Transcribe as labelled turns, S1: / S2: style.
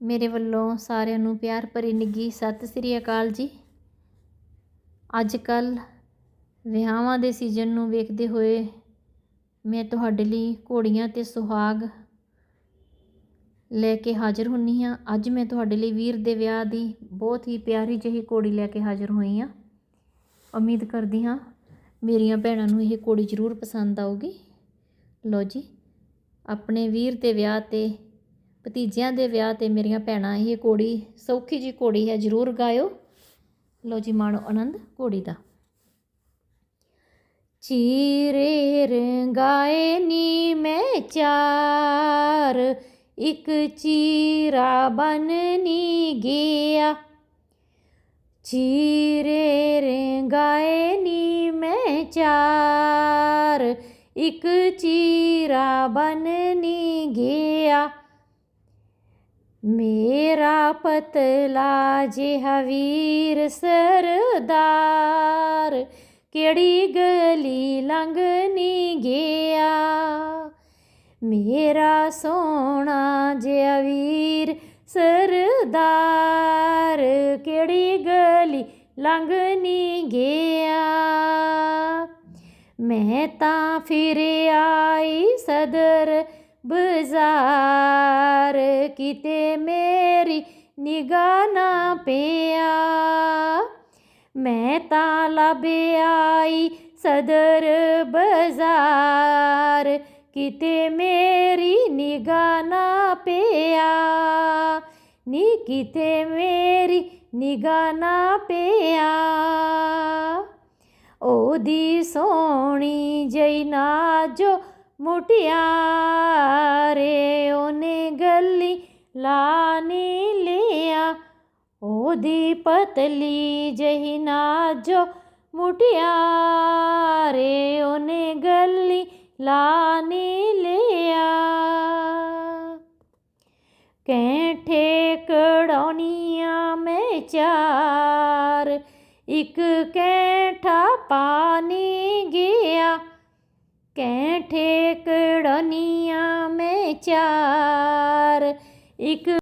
S1: ਮੇਰੇ ਵੱਲੋਂ ਸਾਰਿਆਂ ਨੂੰ ਪਿਆਰ ਭਰੀ ਨਿੱਘੀ ਸਤਿ ਸ੍ਰੀ ਅਕਾਲ ਜੀ। ਅੱਜ ਕੱਲ ਵਿਆਹਾਂ ਦੇ ਸੀਜ਼ਨ ਨੂੰ ਵੇਖਦੇ ਹੋਏ ਮੈਂ ਤੁਹਾਡੇ ਲਈ ਘੋੜੀਆਂ ਤੇ ਸੁਹਾਗ ਲੈ ਕੇ ਹਾਜ਼ਰ ਹੁੰਨੀ ਹਾਂ। ਅੱਜ ਮੈਂ ਤੁਹਾਡੇ ਲਈ ਵੀਰ ਦੇ ਵਿਆਹ ਦੀ ਬਹੁਤ ਹੀ ਪਿਆਰੀ ਜਿਹੀ ਘੋੜੀ ਲੈ ਕੇ ਹਾਜ਼ਰ ਹੋਈ ਹਾਂ। ਉਮੀਦ ਕਰਦੀ ਹਾਂ ਮੇਰੀਆਂ ਭੈਣਾਂ ਨੂੰ ਇਹ ਘੋੜੀ ਜ਼ਰੂਰ ਪਸੰਦ ਆਊਗੀ। ਲਓ ਜੀ, ਆਪਣੇ ਵੀਰ ਦੇ ਵਿਆਹ ਤੇ ਭਤੀਜਿਆਂ ਦੇ ਵਿਆਹ ਤੇ ਮੇਰੀਆਂ ਭੈਣਾਂ, ਇਹ ਘੋੜੀ, ਸੌਖੀ ਜੀ ਘੋੜੀ ਹੈ, ਜ਼ਰੂਰ ਗਾਇਓ। ਲਓ ਜੀ, ਮਾਣੋ ਆਨੰਦ ਘੋੜੀ ਦਾ। ਚੀਰੇ ਰੰਗਾਏ ਨੀ ਮੈਂ ਚਾਰ, ਇੱਕ ਚੀਰਾ ਬਨਨੀ ਗਿਆ। ਚੀਰੇ ਰੰਗਾਏ ਨੀ ਮੈਂ ਚਾਰ, ਇੱਕ ਚੀਰਾ ਬਨਨੀ ਗਿਆ। ਮੇਰਾ ਪਤਲਾ ਜਿਹਾ ਵੀਰ ਸਰਦਾਰ, ਕਿਹੜੀ ਗਲੀ ਲੰਘਨੀ ਗਿਆ? ਮੇਰਾ ਸੋਹਣਾ ਜਿਹਾ ਵੀਰ ਸਰਦਾਰ, ਕਿਹੜੀ ਗਲੀ ਲੰਘਨੀ ਗਿਆ? ਮੈਂ ਤਾਂ ਫਿਰ ਆਈ ਸਦਰ ਬਾਜ਼ਾਰ। ਕਿਤੇ ਮੇਰੀ ਨਿਗਾਹ ਨਾ ਪਿਆ। ਮੈਂ ਤਾਂ ਲੱਭ ਆਈ ਸਦਰ ਬਾਜ਼ਾਰ। ਕਿਤੇ ਮੇਰੀ ਨਿਗਾਹ ਨਾ ਪਿਆ। ਨੀ ਕਿਤੇ ਮੇਰੀ ਨਿਗਾਹ ਨਾ ਪਿਆ। ਉਹਦੀ ਸੋਹਣੀ ਜਈ ਨਾਜੋ ਮੁਟਿਆਰੇ। ਉਹਦੀ ਪਤਲੀ ਜਹੀ ਨਾਜੋ ਮੁਟਿਆਰੇ ਉਹਨੇ ਗੱਲੀ ਲਾਨੀ ਲਿਆ। ਕੈਂਠੇ ਕੜੌਨੀਆਂ ਮੈਂ ਚਾਰ, ਇੱਕ ਕੈਂਠਾ ਪਾਣੀ ਗਿਆ। ਕੈਂਠੇ ਕੜੌਨੀਆਂ ਮੈਂ ਚਾਰ, ਇੱਕ